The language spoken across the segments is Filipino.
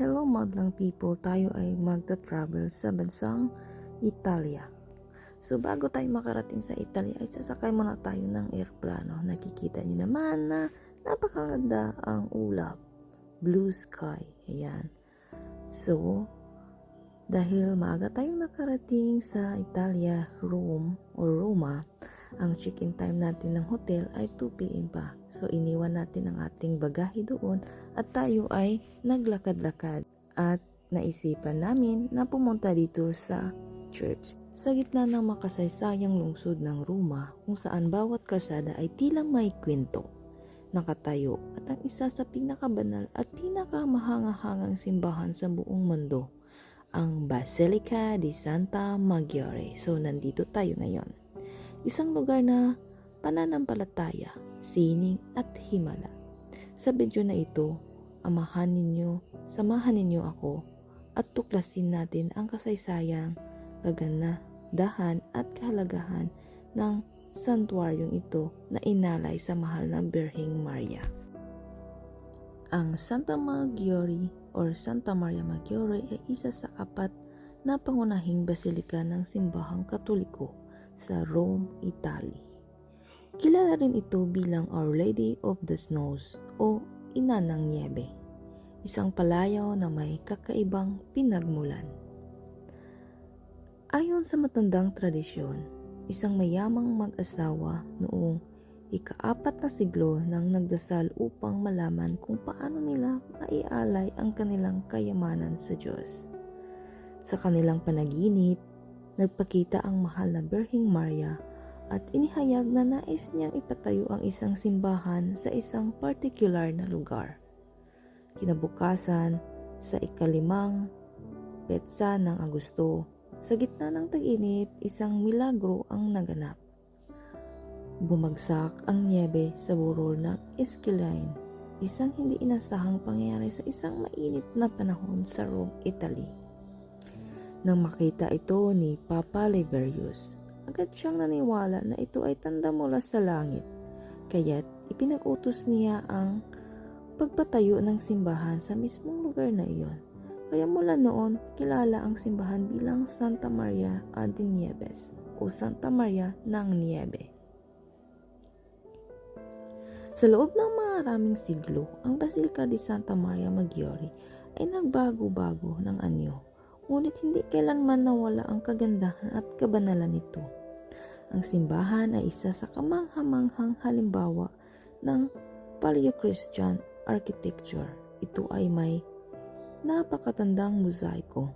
Hello madlang people, tayo ay magta-travel sa bansang Italia. So bago tayo makarating sa Italia ay sasakay muna tayo ng airplano. Nakikita nyo naman na napakaganda ang ulap. Blue sky. Ayan. So, dahil maaga tayong nakarating sa Italia, Rome or Roma, ang check-in time natin ng hotel ay 2 p.m. pa. So iniwan natin ang ating bagahe doon at tayo ay naglakad-lakad at naisipan namin na pumunta dito sa church. Sa gitna ng makasaysayang lungsod ng Roma kung saan bawat kalsada ay tila may kwento. Nakatayo at ang isa sa pinakabanal at pinakamahanga-hangang simbahan sa buong mundo, ang Basilica di Santa Maggiore. So nandito tayo ngayon. Isang lugar na pananampalataya, sining at himala. Sa video na ito, amahan ninyo, samahan ninyo ako at tuklasin natin ang kasaysayang, kagandahan at kahalagahan ng santuaryong ito na inalay sa mahal na Birheng Maria. Ang Santa Maggiore or Santa Maria Maggiore ay isa sa apat na pangunahing basilika ng simbahang katoliko sa Rome, Italy. Kilala rin ito bilang Our Lady of the Snows o Ina ng Niebe, isang palayaw na may kakaibang pinagmulan. Ayon sa matandang tradisyon, isang mayamang mag-asawa noong ikaapat na siglo nang nagdasal upang malaman kung paano nila maialay ang kanilang kayamanan sa Diyos. Sa kanilang panaginip, nagpakita ang mahal na Birhing Maria at inihayag na nais niyang ipatayo ang isang simbahan sa isang particular na lugar. Kinabukasan, sa ikalimang petsa ng Agosto, sa gitna ng tag-init, isang milagro ang naganap. Bumagsak ang niebe sa burol ng Esquiline, isang hindi inasahang pangyayari sa isang mainit na panahon sa Rome, Italy. Nang makita ito ni Papa Liverius, agad siyang naniwala na ito ay tanda mula sa langit. Kaya't ipinag-utos niya ang pagpatayo ng simbahan sa mismong lugar na iyon. Kaya mula noon, kilala ang simbahan bilang Santa Maria ad Nieves o Santa Maria ng Niebe. Sa loob ng maraming siglo, ang Basilica di Santa Maria Maggiore ay nagbago-bago ng anyo ngunit hindi kailanman nawala ang kagandahan at kabanalan nito. Ang simbahan ay isa sa kamanghamanghang halimbawa ng Paleo-Christian architecture. Ito ay may napakatandang mosaiko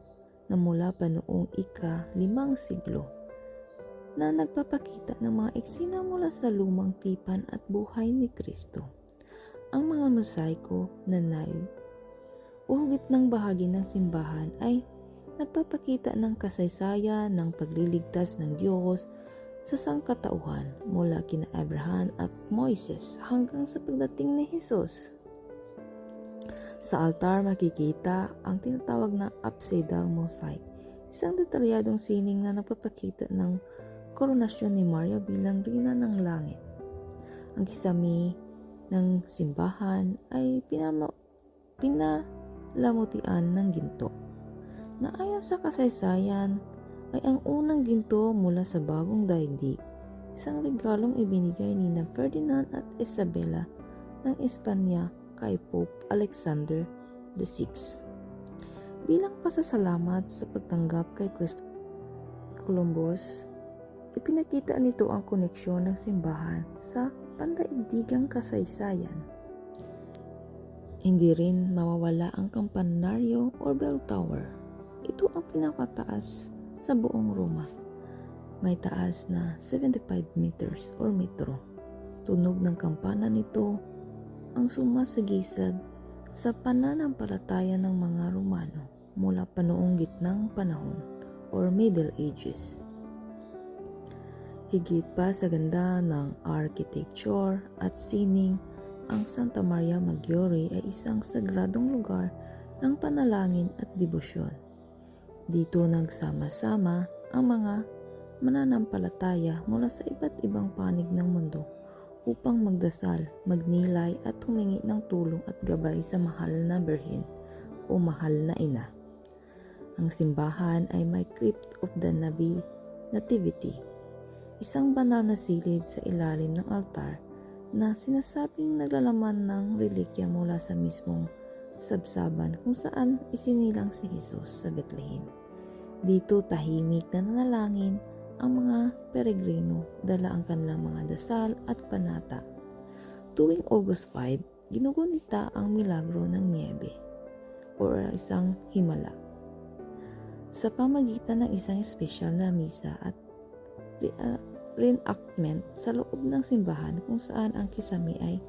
na mula pa noong ika-limang siglo na nagpapakita ng mga eksena mula sa lumang tipan at buhay ni Kristo. Ang mga mosaiko na naive uhugit ng bahagi ng simbahan ay nagpapakita ng kasaysayan ng pagliligtas ng Diyos sa sangkatauhan mula kina Abraham at Moises hanggang sa pagdating ni Jesus. Sa altar makikita ang tinatawag na apsidal mosaic, isang detalyadong sining na nagpapakita ng koronasyon ni Maria bilang rina ng langit. Ang kisami ng simbahan ay pinama, pinalamutian ng ginto na ayon sa kasaysayan ay ang unang ginto mula sa bagong daigdig, isang regalong ibinigay ni na Ferdinand at Isabella ng Espanya kay Pope Alexander VI. Bilang pasasalamat sa pagtanggap kay Kristo Columbus, ipinakita nito ang koneksyon ng simbahan sa pandaigdigang kasaysayan. Hindi rin mawawala ang kampanaryo or bell tower ito ang pinakataas sa buong Roma. May taas na 75 meters or metro. Tunog ng kampana nito ang sumasagisag sa pananampalataya ng mga Romano mula pa noong gitnang panahon or Middle Ages. Higit pa sa ganda ng architecture at sining, ang Santa Maria Maggiore ay isang sagradong lugar ng panalangin at debosyon. Dito nagsama-sama ang mga mananampalataya mula sa iba't ibang panig ng mundo upang magdasal, magnilay at humingi ng tulong at gabay sa mahal na Berhin o mahal na ina. Ang simbahan ay may crypt of the Navi Nativity, isang banal na silid sa ilalim ng altar na sinasabing naglalaman ng relikya mula sa mismong sabsaban kung saan isinilang si Jesus sa Bethlehem. Dito tahimik na nanalangin ang mga peregrino dala ang kanilang mga dasal at panata. Tuwing August 5, ginugunita ang milagro ng niebe o isang himala sa pamagitan ng isang espesyal na misa at ah, reenactment sa loob ng simbahan kung saan ang kisame ay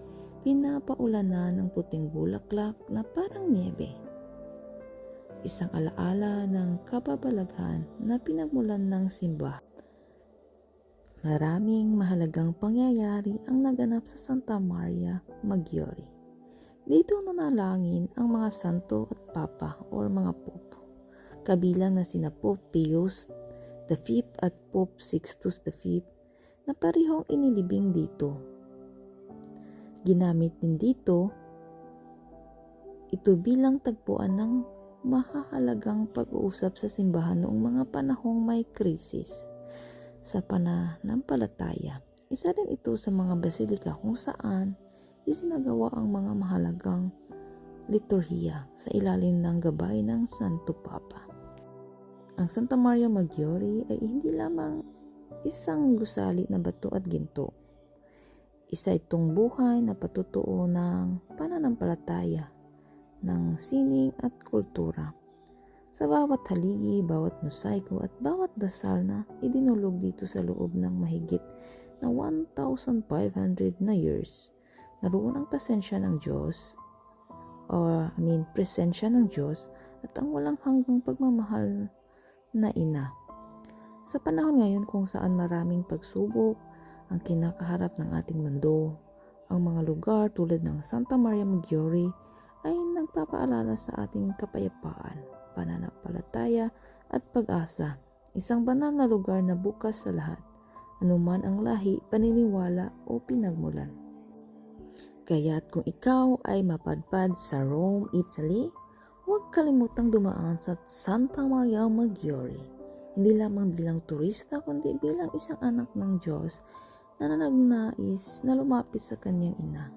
pinapaulanan ng puting bulaklak na parang niebe. Isang alaala ng kababalaghan na pinagmulan ng simbahan. Maraming mahalagang pangyayari ang naganap sa Santa Maria Maggiore. Dito nanalangin ang mga santo at papa o mga pope, kabilang na sina Pope Pius Fifth at Pope Sixtus Fifth na parehong inilibing dito. Ginamit din dito ito bilang tagpuan ng mahahalagang pag-uusap sa simbahan noong mga panahong may krisis sa pananampalataya. Isa din ito sa mga basilika kung saan isinagawa ang mga mahalagang liturhiya sa ilalim ng gabay ng Santo Papa. Ang Santa Maria Maggiore ay hindi lamang isang gusali na bato at ginto. Isa itong buhay na patutuo ng pananampalataya, ng sining at kultura. Sa bawat haligi, bawat mosaiko at bawat dasal na idinulog dito sa loob ng mahigit na 1,500 na years, naroon ang pasensya ng Diyos, or I mean, presensya ng Diyos at ang walang hanggang pagmamahal na ina. Sa panahon ngayon kung saan maraming pagsubok ang kinakaharap ng ating mundo, ang mga lugar tulad ng Santa Maria Maggiore ay nagpapaalala sa ating kapayapaan, pananampalataya at pag-asa. Isang banal na lugar na bukas sa lahat, anuman ang lahi, paniniwala o pinagmulan. Kaya't kung ikaw ay mapadpad sa Rome, Italy, huwag kalimutang dumaan sa Santa Maria Maggiore. Hindi lamang bilang turista kundi bilang isang anak ng Diyos na nagnais na lumapit sa kanyang ina.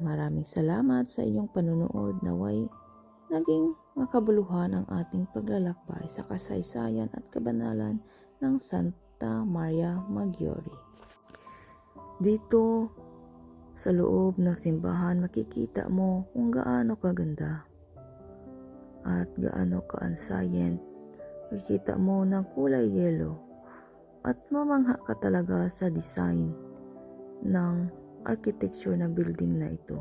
Maraming salamat sa iyong panunood naway naging makabuluhan ang ating paglalakbay sa kasaysayan at kabanalan ng Santa Maria Maggiore. Dito sa loob ng simbahan makikita mo kung gaano kaganda at gaano ka-ancient. Makikita mo ng kulay yellow at mamangha ka talaga sa design ng architecture na building na ito.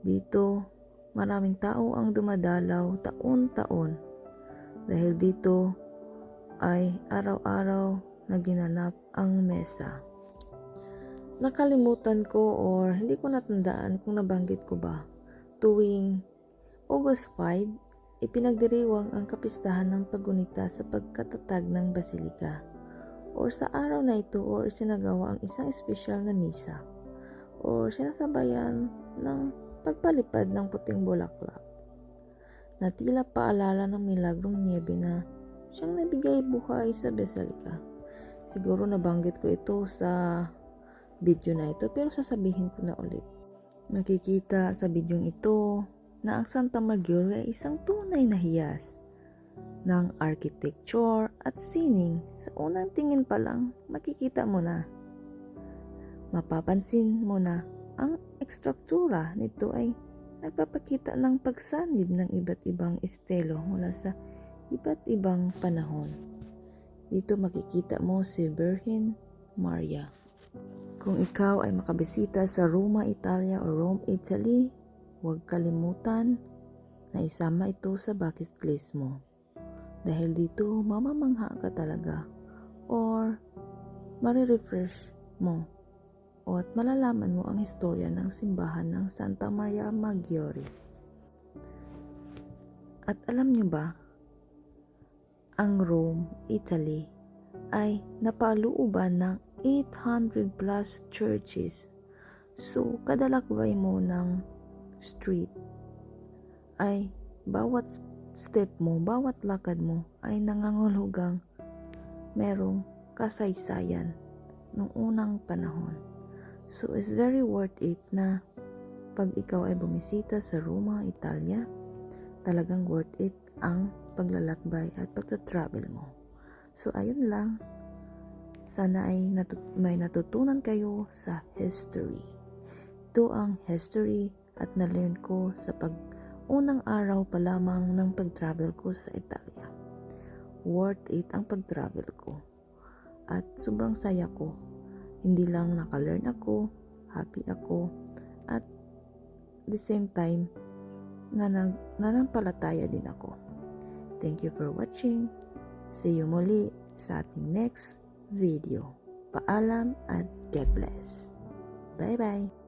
Dito, maraming tao ang dumadalaw taon-taon dahil dito ay araw-araw na ginanap ang mesa. Nakalimutan ko or hindi ko natandaan kung nabanggit ko ba tuwing August 5, ipinagdiriwang ang kapistahan ng paggunita sa pagkatatag ng basilika or sa araw na ito or sinagawa ang isang espesyal na misa or sinasabayan ng pagpalipad ng puting bulaklak na tila paalala ng milagrong niebe na siyang nabigay buhay sa basilika. Siguro nabanggit ko ito sa video na ito pero sasabihin ko na ulit. Makikita sa video ito na ang Santa Maggiore ay isang tunay na hiyas ng architecture at sining. Sa unang tingin pa lang, makikita mo na. Mapapansin mo na ang ekstruktura nito ay nagpapakita ng pagsanib ng iba't ibang estelo mula sa iba't ibang panahon. Dito makikita mo si Virgin Maria. Kung ikaw ay makabisita sa Roma, Italia o Rome, Italy, huwag kalimutan na isama ito sa bucket list mo. Dahil dito, mamamangha ka talaga or marirefresh mo o at malalaman mo ang historya ng simbahan ng Santa Maria Maggiore. At alam nyo ba, ang Rome, Italy ay napalooban ng 800 plus churches. So, kadalakbay mo ng street ay bawat step mo, bawat lakad mo ay nangangulhugang merong kasaysayan nung unang panahon. So, it's very worth it na pag ikaw ay bumisita sa Roma, Italia, talagang worth it ang paglalakbay at pagta-travel mo. So, ayun lang. Sana ay natut- may natutunan kayo sa history. Ito ang history at na-learn ko sa pag unang araw pa lamang ng pag-travel ko sa Italia. Worth it ang pag-travel ko. At sobrang saya ko. Hindi lang naka-learn ako, happy ako, at the same time, nanang, nanampalataya din ako. Thank you for watching. See you muli sa ating next video. Paalam at God bless. Bye-bye.